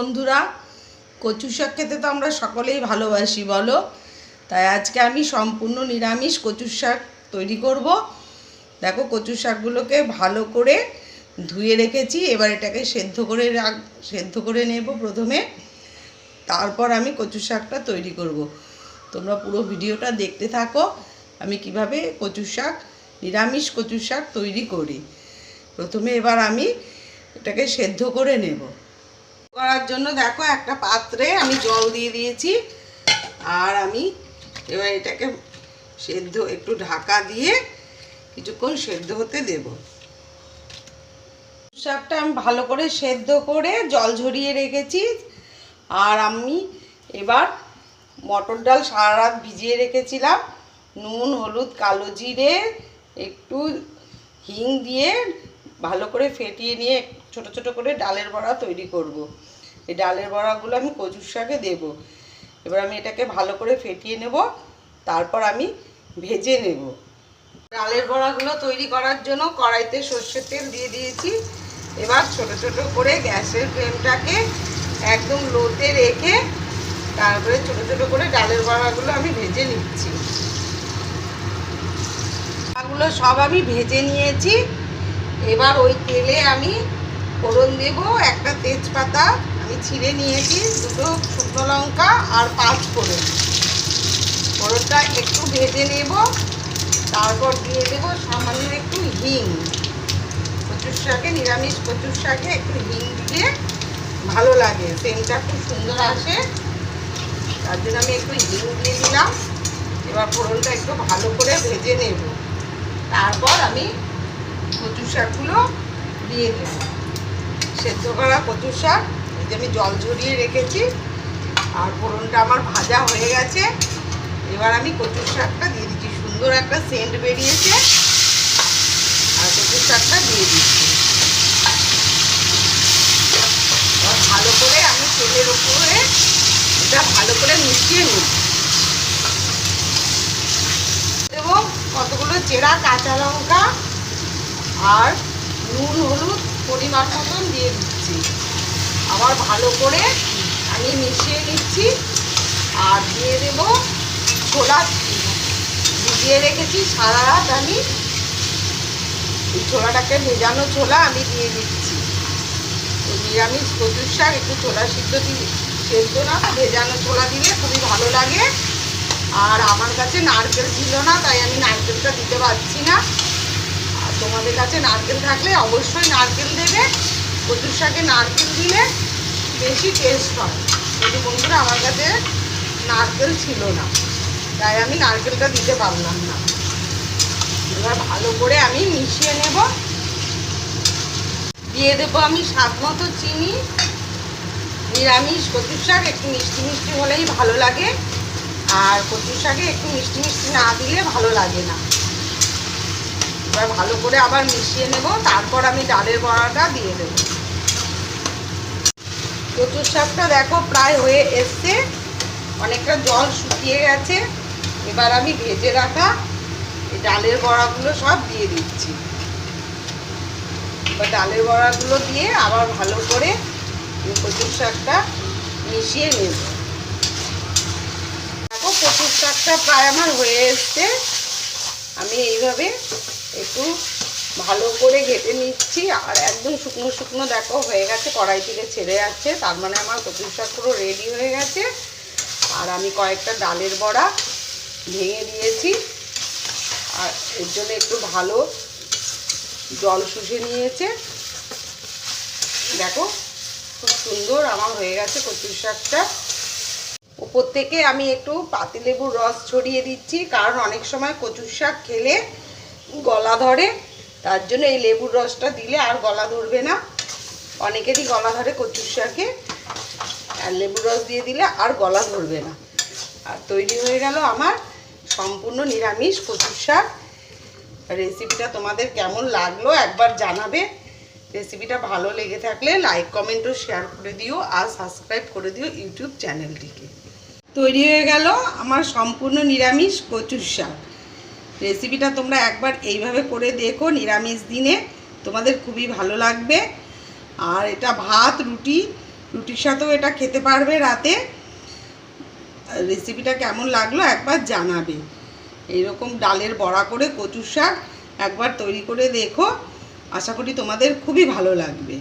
বন্ধুরা, কচু শাক খেতে তো আমরা সকলেই ভালোবাসি, বলো। তাই আজকে আমি সম্পূর্ণ নিরামিষ কচু শাক তৈরি করব। দেখো, কচু শাকগুলোকে ভালো করে ধুয়ে রেখেছি, এবার এটাকে সেদ্ধ করে রাখ, সেদ্ধ করে নেব প্রথমে। তারপর আমি কচু শাকটা তৈরি করব। তোমরা পুরো ভিডিওটা দেখতে থাকো, আমি কীভাবে কচু শাক, নিরামিষ কচু শাক তৈরি করি। প্রথমে এবার আমি এটাকে সেদ্ধ করে নেব। করার জন্য দেখো একটা পাত্রে আমি জল দিয়ে দিয়েছি। আর আমি এবার এটাকে সেদ্ধ, একটু ঢাকা দিয়ে কিছুক্ষণ সেদ্ধ হতে দেব। শাকটা আমি ভালো করে সেদ্ধ করে জল ঝরিয়ে রেখেছি। আর আমি এবার মটর ডাল সারা রাত ভিজিয়ে রেখেছিলাম। নুন, হলুদ, কালো জিরে, একটু হিং দিয়ে ভালো করে ফেটিয়ে নিয়ে ছোট ছোট করে ডালের বড়া তৈরি করব। এই ডালের বড়াগুলো আমি কচুর শাকে দেব। এবার আমি এটাকে ভালো করে ফেটিয়ে নেব, তারপর আমি ভেজে নেব। ডালের বড়াগুলো তৈরি করার জন্য কড়াইতে সর্ষের তেল দিয়ে দিয়েছি। এবার ছোট ছোট করে গ্যাসের ফ্লেমটাকে একদম লোতে রেখে তারপরে ছোট ছোট করে ডালের বড়াগুলো আমি ভেজে নিচ্ছি। বড়াগুলো সব আমি ভেজে নিয়েছি। এবার ওই তেলে আমি ফোড়ন দেব, একটা তেজপাতা আমি ছিঁড়ে নিয়েছি, দুটো শুকনো লঙ্কা আর পাঁচ ফোড়ন। ফোড়নটা একটু ভেজে নেব, তারপর দিয়ে দেব সামান্য একটু হিং। কচুর শাকে, নিরামিষ কচুর শাকে একটু হিং দিলে ভালো লাগে, সেন্টটা খুব সুন্দর আসে। তার জন্য আমি একটু হিং দিয়ে দিলাম। এবার ফোড়নটা একটু ভালো করে ভেজে নেব। তারপর আমি কচুর শাকগুলো দিয়ে দেব। সেদ্ধ করা কচুর শাক। এই যে আমি জল ঝরিয়ে রেখেছি। আর ফোড়নটা আমার ভাজা হয়ে গেছে। এবার আমি কচুর শাকটা দিয়ে দিচ্ছি। সুন্দর একটা সেন্ট বেরিয়েছে। আর কচুর শাকটা দিয়ে দিচ্ছি। ভালো করে আমি তেলের উপরে এটা ভালো করে মিশিয়ে নিই এবং কতগুলো চেরা, কাঁচা লঙ্কা আর নুন, হলুদ পরিমাণ মতন দিয়ে দিচ্ছি। আবার ভালো করে আমি মিশিয়ে নিচ্ছি আর দিয়ে দেব ছোলা ভিজিয়ে রেখেছি, সারা রাত আমি ছোলাটাকে ভেজানো ছোলা আমি দিয়ে দিচ্ছি। নিরামিষ কচুর শাক, একটু ছোলা সিদ্ধ দিয়ে সেদ্ধ না, ভেজানো ছোলা দিলে খুবই ভালো লাগে। আর আমার কাছে নারকেল ছিল না, তাই আমি নারকেলটা দিতে পারছি না। তোমাদের কাছে নারকেল থাকলে অবশ্যই নারকেল দেবে। কচুর শাকে নারকেল দিলে বেশি টেস্ট হয়। কিন্তু বন্ধুরা, আমার কাছে নারকেল ছিল না। তাই আমি নারকেলটা দিতে পারলাম না। এবার ভালো করে আমি মিশিয়ে নেব। দিয়ে দেবো আমি স্বাদ মতো চিনি। নিরামিষ কচুর শাক একটু মিষ্টি মিষ্টি হলেই ভালো লাগে। আর কচুর শাকে একটু মিষ্টি মিষ্টি না দিলে ভালো লাগে না। এবার ভালো করে আবার মিশিয়ে নেব, তারপর আমি ডালের বড়াটা দিয়ে দেব। কচুর শাকটা দেখো প্রায় হয়ে এসছে, অনেকটা জল শুকিয়ে গেছে। এবার আমি ভেজে রাখা এই ডালের বড়াগুলো সব দিয়ে দিচ্ছি। এবার ডালের বড়াগুলো দিয়ে আবার ভালো করে কচুর শাকটা মিশিয়ে নেব। দেখো কচুর শাকটা প্রায় আমার হয়ে এসছে। আমি এইভাবে একটু ভালো করে ঘেটে নিচ্ছি, আর একদম শুকনো শুকনো দেখো হয়ে গেছে, কড়াই থেকে ছেড়ে যাচ্ছে, তার মানে আমার কচুর শাক পুরো রেডি হয়ে গেছে। আর আমি কয়েকটা ডালের বড়া ভেঙে দিয়েছি, আর এর জন্য একটু ভালো জল শুষে নিয়েছে। দেখো, খুব সুন্দর আমার হয়ে গেছে কচুর শাকটা। উপর থেকে আমি একটু পাতিলেবুর রস ছড়িয়ে দিচ্ছি, কারণ অনেক সময় কচুর শাক খেলে গলা ধরে, তার জন্য এই লেবুর রসটা দিলে আর গলা ধরবে না। অনেকেরই গলা ধরে কচুর শাকে, আর লেবুর রস দিয়ে দিলে আর গলা ধরবে না। আর তৈরি হয়ে গেল আমার সম্পূর্ণ নিরামিষ কচুর শাক। রেসিপিটা তোমাদের কেমন লাগল একবার জানাবে। রেসিপিটা ভালো লেগে থাকলে লাইক, কমেন্ট ও শেয়ার করে দিও আর সাবস্ক্রাইব করে দিও ইউটিউব চ্যানেলটিকে। তৈরি হয়ে গেল আমার সম্পূর্ণ নিরামিষ কচুর শাক। রেসিপিটা তোমরা একবার এইভাবে করে দেখো নিরামিষ দিনে। তোমাদের খুবই ভালো লাগবে। আর এটা ভাত, রুটি, রুটির সাথেও এটা খেতে পারবে রাতে। রেসিপিটা কেমন লাগল একবার জানাবে। এইরকম ডালের বড়া করে কচুর শাক একবার তৈরি করে দেখো। আশা করি তোমাদের খুবই ভালো লাগবে।